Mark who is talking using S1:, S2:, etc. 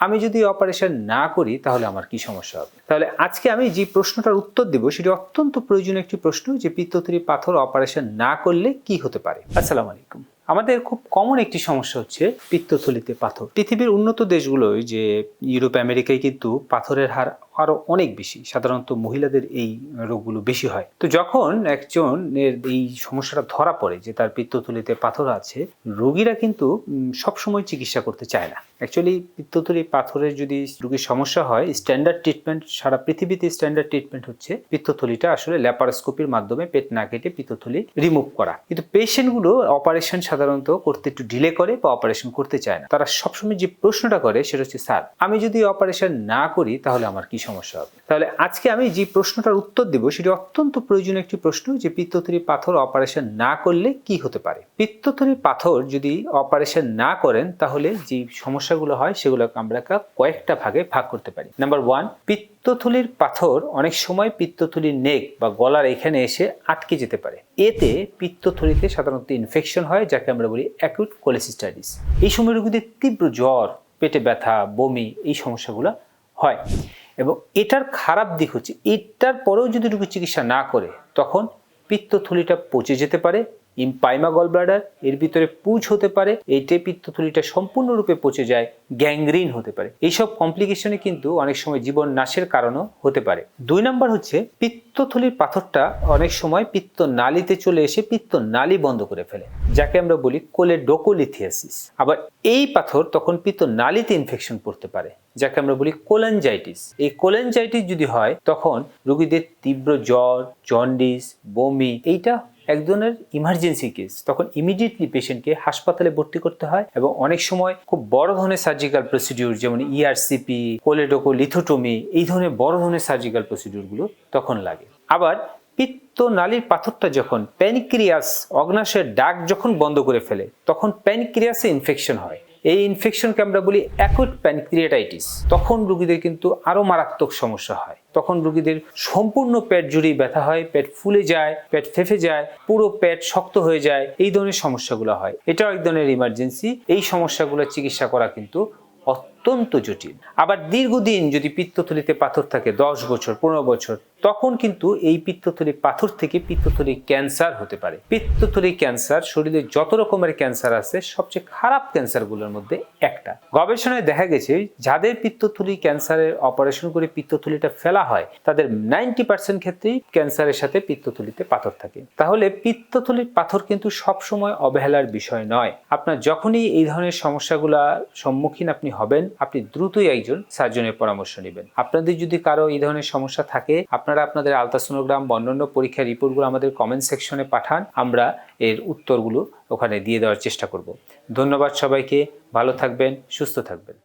S1: আমি যদি অপারেশন না করি, তাহলে আমার কি সমস্যা হবে? তাহলে আজকে আমি যে প্রশ্নটার উত্তর দেব, সেটি অত্যন্ত প্রয়োজনীয় একটি প্রশ্ন যে পিত্তথলি পাথর অপারেশন না করলে কি হতে পারে? আসসালামু আলাইকুম। আমাদের খুব কমন একটি সমস্যা হচ্ছে পিত্তথলিতে পাথর। পৃথিবীর উন্নত দেশগুলোয় যে ইউরোপ, আমেরিকায় কিন্তু পাথরের হার আরও অনেক বেশি, সাধারণত মহিলাদের এই রোগগুলো বেশি হয়। তো যখন একজন এই সমস্যাটা ধরা পড়ে যে তার পিত্তথলিতে পাথর আছে, রোগীরা কিন্তু সবসময় চিকিৎসা করতে চায় না। অ্যাকচুয়ালি পিত্তথলি পাথরের যদি রোগীর সমস্যা হয় স্ট্যান্ডার্ড ট্রিটমেন্ট সারা পৃথিবীতে স্ট্যান্ডার্ড ট্রিটমেন্ট হচ্ছে পিত্তথলিটা আসলে ল্যাপারোস্কোপির মাধ্যমে পেট না কেটে পিত্তথলি রিমুভ করা। কিন্তু পেশেন্টগুলো অপারেশন সাধারণত করতে একটু ডিলে করে বা অপারেশন করতে চায় না। তারা সবসময় যে প্রশ্নটা করে সেটা হচ্ছে, স্যার, আমি যদি অপারেশন না করি তাহলে আমার কি সমস্যা হবে? তাহলে আজকে আমি যে প্রশ্নটার উত্তর দেব, সেটি অত্যন্ত প্রয়োজনীয় একটি প্রশ্ন যে পিত্তথলি পাথর অপারেশন না করলে কি হতে পারে? পিত্তথলি পাথর যদি অপারেশন না করেন, তাহলে যে সমস্যাগুলো হয় সেগুলো আমরা কয়েকটা ভাগে ভাগ করতে পারি। নাম্বার ওয়ান পিত্তথলির পাথর অনেক সময় পিত্তথলির নেক বা গলার এখানে এসে আটকে যেতে পারে। এতে পিত্তথলিতে সাধারণত ইনফেকশন হয়, যাকে আমরা বলি অ্যাকুট কোলেসিস্টাইটিস এই সময় রোগীদের তীব্র জ্বর, পেটে ব্যথা, বমি, এই সমস্যাগুলো হয়। এবং এটার খারাপ দিক হচ্ছে, এটার পরেও যদি রোগী চিকিৎসা না করে, তখন পিত্তথলিটা পচে যেতে পারে ইম্পাইমা গল ব্লাডার এর ভিতরে পুজ হতে পারে এইটে পিত্তথলিটা সম্পূর্ণরূপে পচে যায়, গ্যাংগ্রিন হতে পারে। এইসব কমপ্লিকেশনে কিন্তু অনেক সময় জীবন নাশের কারণও হতে পারে। দুই নাম্বার হচ্ছে পিত্তথলির পাথরটা অনেক সময় পিত্ত নালীতে চলে এসে পিত্ত নালি বন্ধ করে ফেলে, যাকে আমরা বলি কোলেডোকোলিথিয়াসিস। আবার এই পাথর তখন পিত্ত নালীতে ইনফেকশন পড়তে পারে, যাকে আমরা বলি কোলেনজাইটিস এই কোলেনজাইটিস যদি হয়, তখন রোগীদের তীব্র জ্বর, জন্ডিস, বমি, এইটা এক ধরনের ইমার্জেন্সি কেস তখন ইমিডিয়েটলি পেশেন্টকে হাসপাতালে ভর্তি করতে হয় এবং অনেক সময় খুব বড় ধরনের সার্জিক্যাল প্রসিডিউর যেমন E ইআরসিপি কোলেডোকো, লিথোটমি, এই ধরনের বড় ধরনের সার্জিক্যাল প্রসিডিউরগুলো তখন লাগে। আবার পিত্ত নালীর পাথরটা যখন প্যানিক্রিয়াস অগ্নাশয়ের ডাক যখন বন্ধ করে ফেলে, তখন প্যানিক্রিয়াসে ইনফেকশন হয়। এই ইনফেকশনকে আমরা বলি অ্যাকুট প্যানক্রিয়াটাইটিস তখন রুগীদের কিন্তু আরও মারাত্মক সমস্যা হয়। তখন রুগীদের সম্পূর্ণ পেট জুড়েই ব্যথা হয়, পেট ফুলে যায়, পেট ফেফে যায়, পুরো পেট শক্ত হয়ে যায়, এই ধরনের সমস্যাগুলো হয়। এটাও এক ধরনের ইমার্জেন্সি এই সমস্যাগুলোর চিকিৎসা করা কিন্তু অত্যন্ত জটিল। আবার দীর্ঘদিন যদি পিত্তথলিতে পাথর থাকে, দশ বছর, পনেরো বছর, তখন কিন্তু এই পিত্তথলি পাথর থেকে পিত্তথলি ক্যান্সার হতে পারে। পিত্তথলি ক্যান্সার শরীরে যত রকমের ক্যান্সার আছে, সবচেয়ে খারাপ ক্যান্সারগুলোর মধ্যে একটা। গবেষণায় দেখা গেছে, যাদের পিত্তথলি ক্যান্সারের অপারেশন করে পিত্তথলিটা ফেলা হয়, তাদের নাইনটি পার্সেন্ট ক্ষেত্রেই ক্যান্সারের সাথে পিত্তথলিতে পাথর থাকে। তাহলে পিত্তথলির পাথর কিন্তু সবসময় অবহেলার বিষয় নয়। আপনার যখনই এই ধরনের সমস্যাগুলা সম্মুখীন আপনি হবেন আপনি দ্রুতই একজন সার্জনের পরামর্শ নেবেন। আপনাদের যদি কারও এই ধরনের সমস্যা থাকে, আপনারা আপনাদের আলট্রাসোনোগ্রাম বা অন্যান্য পরীক্ষার রিপোর্টগুলো আমাদের কমেন্ট সেকশনে পাঠান, আমরা এর উত্তরগুলো ওখানে দিয়ে দেওয়ার চেষ্টা করব। ধন্যবাদ সবাইকে, ভালো থাকবেন, সুস্থ থাকবেন।